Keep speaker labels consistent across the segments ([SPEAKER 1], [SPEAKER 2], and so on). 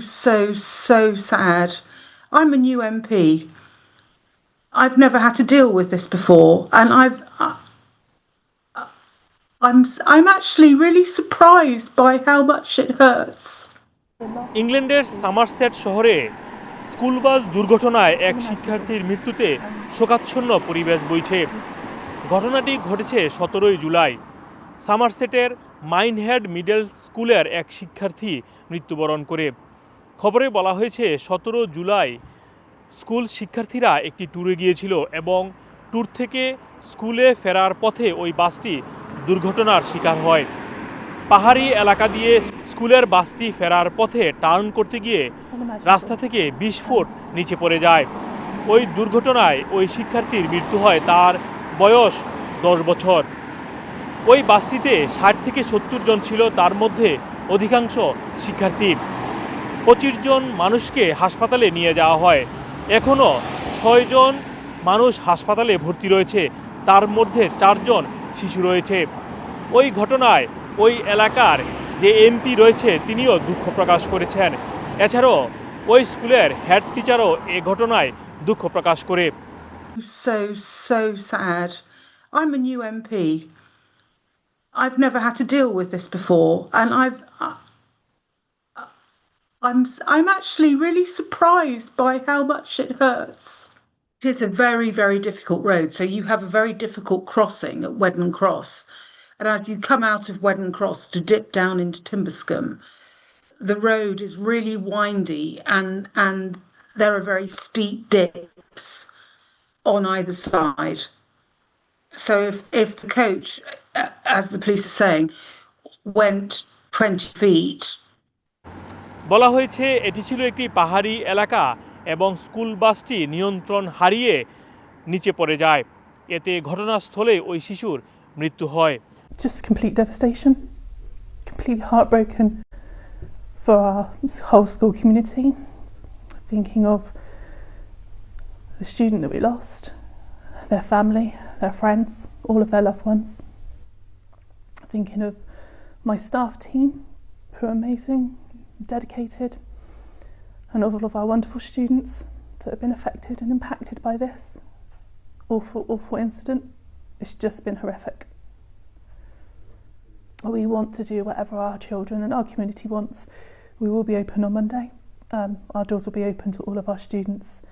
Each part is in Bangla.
[SPEAKER 1] So, so sad. I'm a new MP. I've never had to deal with this before, and I've. I, I'm I'm actually really surprised by how much it hurts.
[SPEAKER 2] ইংল্যান্ডের সামারসেট শহরে স্কুল বাস দুর্ঘটনায় এক শিক্ষার্থীর মৃত্যুতে শোকাচ্ছন্ন পরিবেশ বইছে ঘটনাটি ঘটেছে সতেরোই জুলাই সামারসেটের মাইনহেড মিডল স্কুলের এক শিক্ষার্থী মৃত্যুবরণ করে খবরে বলা হয়েছে, সতেরো জুলাই স্কুল শিক্ষার্থীরা একটি ট্যুরে গিয়েছিল এবং ট্যুর থেকে স্কুলে ফেরার পথে ওই বাসটি দুর্ঘটনার শিকার হয়। পাহাড়ি এলাকা দিয়ে স্কুলের বাসটি ফেরার পথে টার্ন করতে গিয়ে রাস্তা থেকে বিশ ফুট নিচে পড়ে যায়। ওই দুর্ঘটনায় ওই শিক্ষার্থীর মৃত্যু হয় তার বয়স দশ বছর। ওই বাসটিতে ষাট থেকে সত্তর জন ছিল, তার মধ্যে অধিকাংশ শিক্ষার্থী। পঁচিশ জন মানুষকে হাসপাতালে নিয়ে যাওয়া হয় এখনও ছয়জন মানুষ হাসপাতালে ভর্তি রয়েছে তার মধ্যে চারজন শিশু রয়েছে ওই ঘটনায় ওই এলাকার যে এমপি রয়েছে তিনিও দুঃখ প্রকাশ করেছেন এছাড়াও ওই স্কুলের হেড টিচারও এ ঘটনায় দুঃখ প্রকাশ করে.
[SPEAKER 1] I've never had to deal with this before, and I've. I'm I'm actually really surprised by how much it hurts. It is a very very difficult road. So you have a very difficult crossing at Wedden Cross, and as you come out of Wedden Cross to dip down into Timberscombe, the road is really windy and and there are very steep dips on either side. So if if the coach, as the police are saying, went 20 feet,
[SPEAKER 2] বলা হয়েছে এটি ছিল একটি পাহাড়ি এলাকা এবং স্কুল বাসটি নিয়ন্ত্রণ হারিয়ে নিচে পড়ে যায়। এতে ঘটনাস্থলে ওই শিশুর মৃত্যু হয়।
[SPEAKER 3] Amazing, dedicated, and all of our wonderful students that have been affected and impacted by this awful, awful incident. It's just been horrific. We want to do whatever our children and our community wants. We will be open on Monday. Um, our doors will be open to all of our students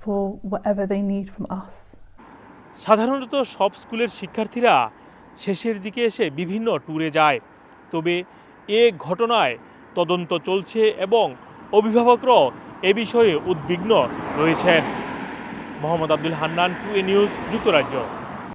[SPEAKER 3] for whatever they need from us.
[SPEAKER 2] সাধারণত সব স্কুলের শিক্ষার্থীরা শেষের দিকে এসে বিভিন্ন ট্যুরে যায় তবে এ ঘটনায় তদন্ত চলছে এবং অভিভাবকরাও এ বিষয়ে উদ্বিগ্ন রয়েছেন। Mohammad Abdul Hannan, two A news, যুক্তরাজ্য।